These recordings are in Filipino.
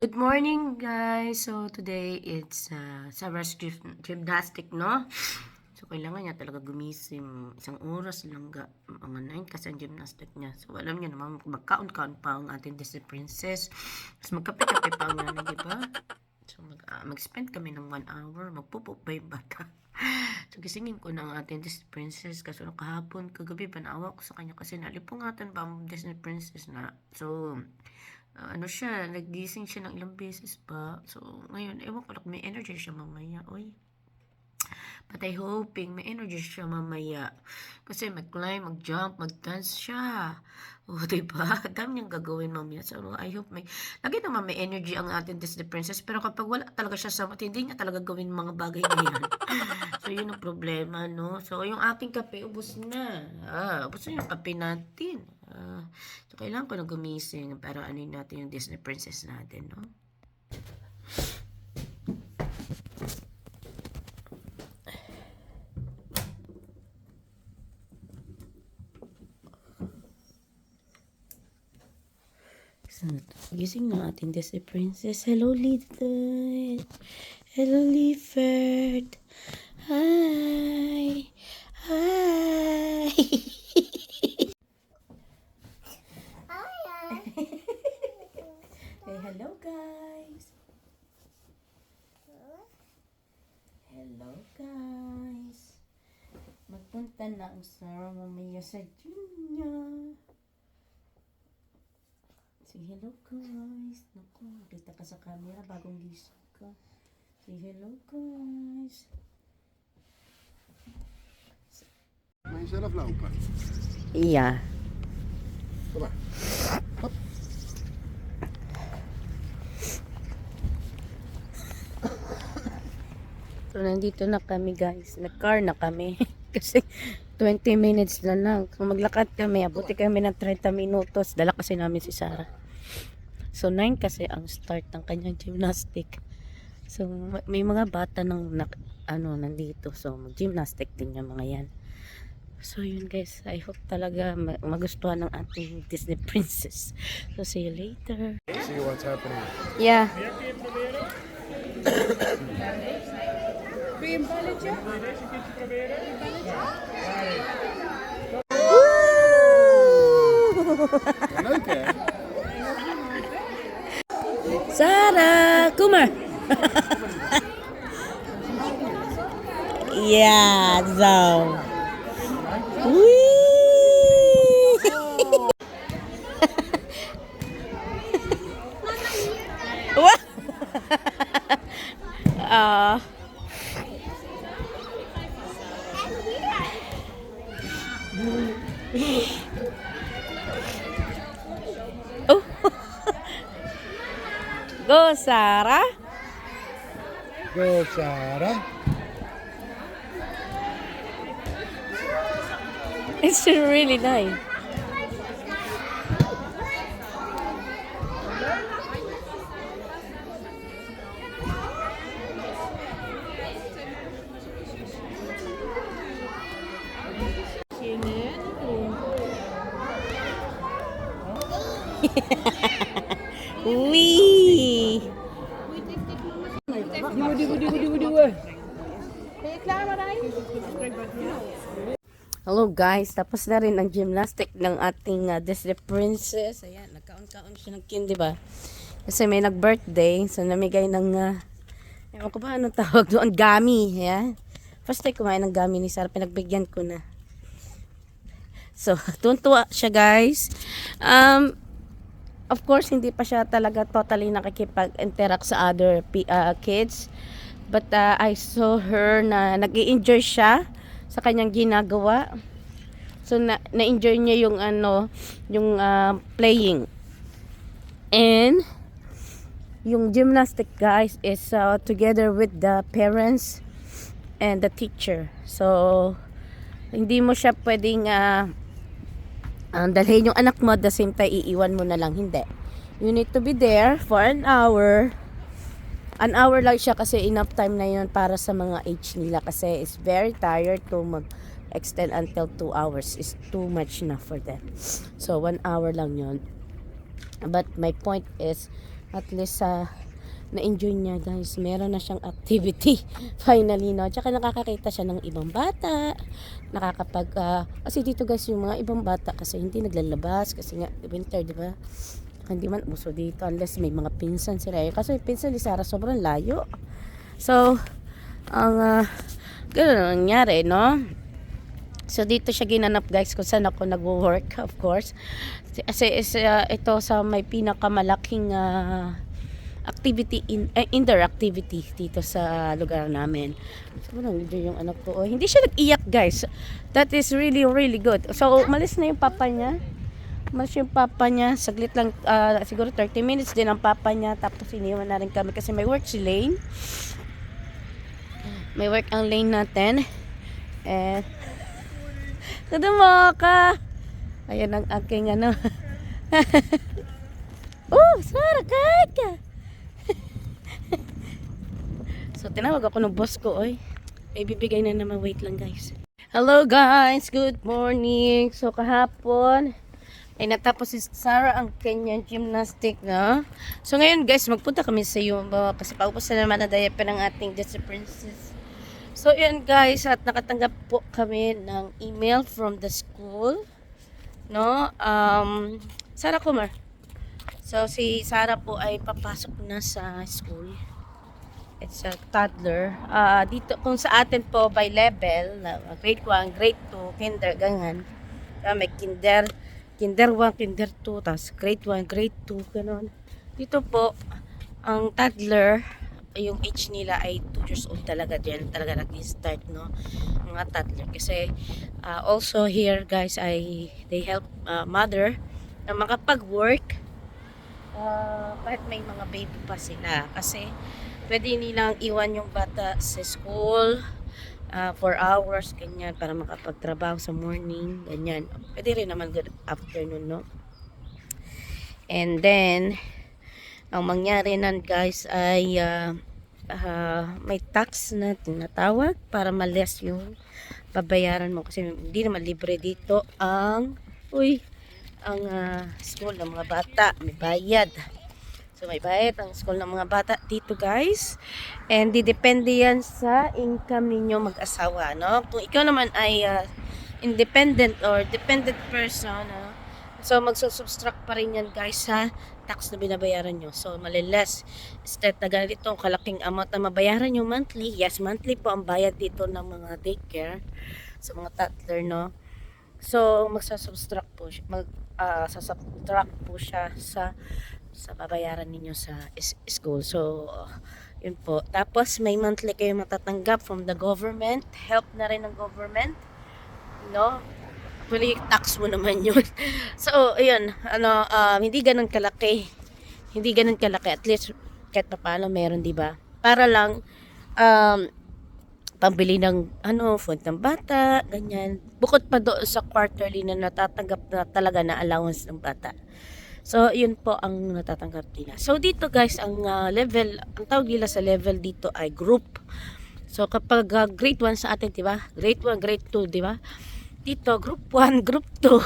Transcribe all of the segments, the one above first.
Good morning, guys. So, today it's uh, Sarah's gym- gymnastic, no? So, kailangan niya talaga gumising. Isang oras lang, ga, mga 9 kasi ang gymnastic niya. So, alam niyo naman, magkaon-kaon pa ang ating Disney Princess. Tapos magkape-kape pa ang nanay, di ba? So, mag, ah, mag-spend kami ng 1 hour. Magpupok pa yung bata. so, gisingin ko ng ating Disney Princess. Kaso, kahapon, kagabi, panawa ko sa kanya kasi nalipungatan pa ang Disney Princess na. So, Ah, ano siya, nagising siya ng ilang beses pa. So, ngayon, ewan ko may energy siya mamaya. Uy. But I hoping may energy siya mamaya. Kasi mag-climb, mag-jump, mag-dance siya. O, diba? Dami niyang gagawin mamaya. So, I hope may... Lagi naman may energy ang ating Disney Princess. Pero kapag wala talaga siya sa mata, hindi niya talaga gawin mga bagay na yan. so, yun ang problema, no? So, yung ating kape, ubos na. Ah, ubos na yung kape natin. Ah, so, kailangan ko na gumising para ano natin yung Disney Princess natin, no? Gising na ating Disney Princess. Hello, Little. Hello, Leaford. Hi. Hi. Say hello, guys. Hello, guys. Magpunta na ang Sarah mamaya sa niya. Say hello, guys. Naku, kita ka sa camera bagong gising ka. Say hello, guys. Je zelf lopen? Ja. Kom maar. Hop. So, nandito na kami, guys. Nag-car na kami. kasi 20 minutes na lang. Kung maglakad kami, abuti kami ng 30 minutos. Dala kasi namin si Sarah. So, 9 kasi ang start ng kanyang gymnastic. So, ma- may mga bata ng nak- ano, nandito. So, mag-gymnastic din yung mga yan. So, yun guys. I hope talaga ma- magustuhan ng ating Disney princess. So, see you later. See what's happening. Yeah. Benim balacı. Sara, come on. yeah, so. Whee! uh, oh. Go, Sarah. Go Sarah. It's really nice. Wee! Hello guys, tapos na rin ang gymnastic ng ating uh, Disney Princess. Ayan, nagkaon-kaon siya ng candy ba? Kasi may nag-birthday, so namigay ng, uh, ewan ko ba anong tawag doon, gami. Ayan. First time kumain ng gami ni Sarah, pinagbigyan ko na. So, tuntua siya guys. Um, of course, hindi pa siya talaga totally nakikipag-interact sa other uh, kids. But uh, I saw her na nag enjoy siya sa kanyang ginagawa. So na na-enjoy niya yung ano, yung uh, playing. And yung gymnastic guys is uh, together with the parents and the teacher. So hindi mo siya pwedeng uh, uh, dalhin yung anak mo the same time iiwan mo na lang hindi. You need to be there for an hour an hour lang siya kasi enough time na yun para sa mga age nila kasi it's very tired to mag extend until 2 hours is too much na for them. So, 1 hour lang yun. But my point is, at least sa na-enjoy niya guys. Meron na siyang activity finally no. Tsaka nakakakita siya ng ibang bata. Nakakapag ah, kasi dito guys yung mga ibang bata kasi hindi naglalabas kasi nga winter, di ba? Hindi man uso dito unless may mga pinsan sila. Eh, Kasi pinsan ni Sarah sobrang layo. So, ang uh, ganun ang nangyari, no? So dito siya ginanap guys kung saan ako nagwo-work of course. Kasi is, uh, ito sa may pinakamalaking uh, activity in eh, indoor dito sa lugar namin. So video yung anak ko. Oh, hindi siya nag-iyak guys. That is really really good. So umalis na yung papa niya. Umalis yung papa niya. Saglit lang ah, siguro 30 minutes din ang papa niya tapos iniwan na rin kami kasi may work si Lane. May work ang Lane natin. And Kadamo ka. Ayan ang aking ano. oh, kahit ka. So, tinawag ako ng boss ko, oy. May bibigay na naman. Wait lang, guys. Hello, guys. Good morning. So, kahapon, ay natapos si Sarah ang kanyang gymnastic na. So, ngayon, guys, magpunta kami sa uh, Kasi paupos na naman na diaper ng ating Disney Princess. So, yun guys, at nakatanggap po kami ng email from the school. No? Um, Sarah Kumar. So, si Sarah po ay papasok na sa school. It's a toddler. Ah, dito, kung sa atin po by level, na grade 1, grade 2, kinder, ganyan. Ah, may kinder, kinder 1, kinder 2, tapos grade 1, grade 2, ganun. Dito po, ang toddler, yung age nila ay 2 years old talaga dyan talaga nag-start no mga toddler kasi uh, also here guys ay they help uh, mother na makapag-work uh, kahit may mga baby pa sila kasi pwede nilang iwan yung bata sa school uh, for hours ganyan para makapagtrabaho sa morning ganyan. Pwede rin naman good afternoon no? And then ang mangyari nan guys ay ah, ah, may tax na tinatawag para ma-less yung babayaran mo kasi hindi naman libre dito ang uy ang ah, school ng mga bata. May bayad so may bayad ang school ng mga bata dito guys and didepende yan sa income ninyo mag-asawa no kung ikaw naman ay ah, independent or dependent person no? So, magsusubtract pa rin yan guys sa tax na binabayaran nyo. So, maliles. Instead na ganito kalaking amount na mabayaran nyo monthly. Yes, monthly po ang bayad dito ng mga daycare sa mga toddler, no? So, magsusubtract po siya. Mag, ah, sasubtract po siya sa sa babayaran ninyo sa school. So, yun po. Tapos, may monthly kayo matatanggap from the government. Help na rin ng government. No? Actually, tax mo naman yun. so, ayun, ano, um, hindi ganun kalaki. Hindi ganun kalaki. At least, kahit pa paano meron, di ba? Para lang, um, pambili ng, ano, food ng bata, ganyan. Bukod pa doon sa quarterly na natatanggap na talaga na allowance ng bata. So, yun po ang natatanggap nila. So, dito guys, ang ah, level, ang tawag nila sa level dito ay group. So, kapag ah, grade 1 sa atin, di ba? Grade 1, grade 2, di ba? dito group 1, group 2.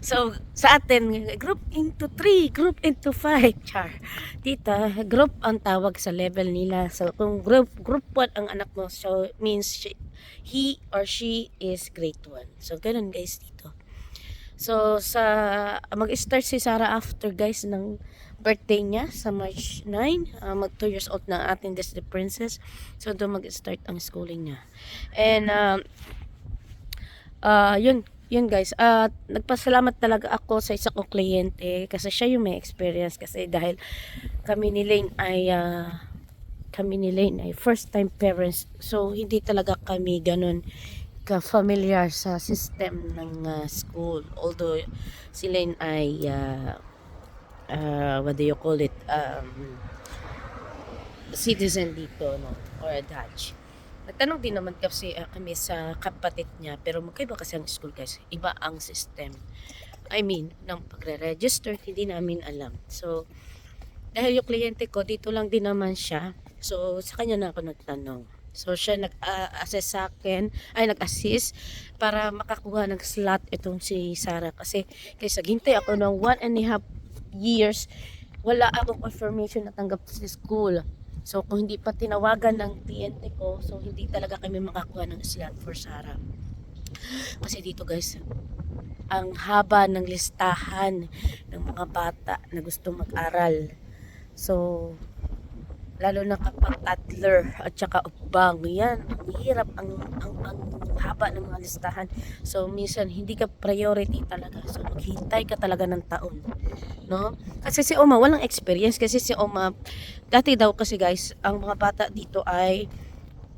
So sa atin group into 3, group into 5. Char. Dito group ang tawag sa level nila. So kung group group 1 ang anak mo, so means she, he or she is grade 1. So ganun guys dito. So sa mag-start si Sarah after guys ng birthday niya sa March 9, uh, mag 2 years old na ating Disney Princess. So doon mag-start ang schooling niya. And um, Ah, yun, yun guys. At nagpasalamat talaga ako sa isa kong kliyente kasi siya yung may experience kasi dahil kami ni Lane ay ah, kami ni Lane ay first time parents. So hindi talaga kami ganun ka-familiar sa system ng ah, school. Although si Lane ay ah, ah, what do you call it? Um, citizen dito no or a Dutch. Nagtanong din naman kasi ah, kami sa kapatid niya, pero magkaiba kasi ang school guys. Iba ang system. I mean, ng pagre-register, hindi namin alam. So, dahil yung kliyente ko, dito lang din naman siya. So, sa kanya na ako nagtanong. So, siya nag-assess sa akin, ay nag-assist para makakuha ng slot itong si Sarah. Kasi, kaysa gintay ako ng one and a half years, wala akong confirmation na tanggap sa school. So, kung hindi pa tinawagan ng TNT ko, so hindi talaga kami makakuha ng slot for Sarah. Kasi dito guys, ang haba ng listahan ng mga bata na gusto mag-aral. So, lalo na kapag Adler at saka Upbang, yan, ang hirap ang, ang, ang haba ng mga listahan. So, minsan, hindi ka priority talaga. So, maghintay ka talaga ng taon. No? Kasi si Oma, walang experience. Kasi si Oma, dati daw kasi guys, ang mga bata dito ay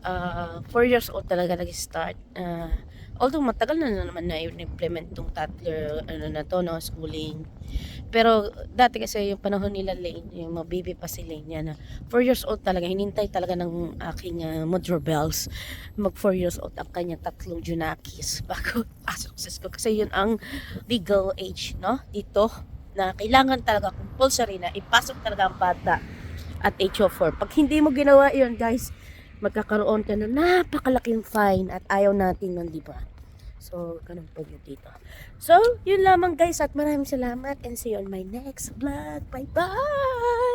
4 years old talaga nag-start. Uh, although matagal na, naman na implement tong toddler ano na to no schooling pero dati kasi yung panahon nila Lane yung mga baby pa si Lane yan 4 years old talaga. Hinintay talaga ng aking uh, mother bells mag 4 years old ang kanyang tatlong junakis bago pasok sa school. Kasi yun ang legal age no? Dito na kailangan talaga compulsory na ipasok talaga ang bata at age of 4 pag hindi mo ginawa yun guys magkakaroon ka ng napakalaking fine at ayaw natin nun, di ba? So, ganun po yun dito. So, yun lamang guys at maraming salamat and see you on my next vlog. Bye-bye!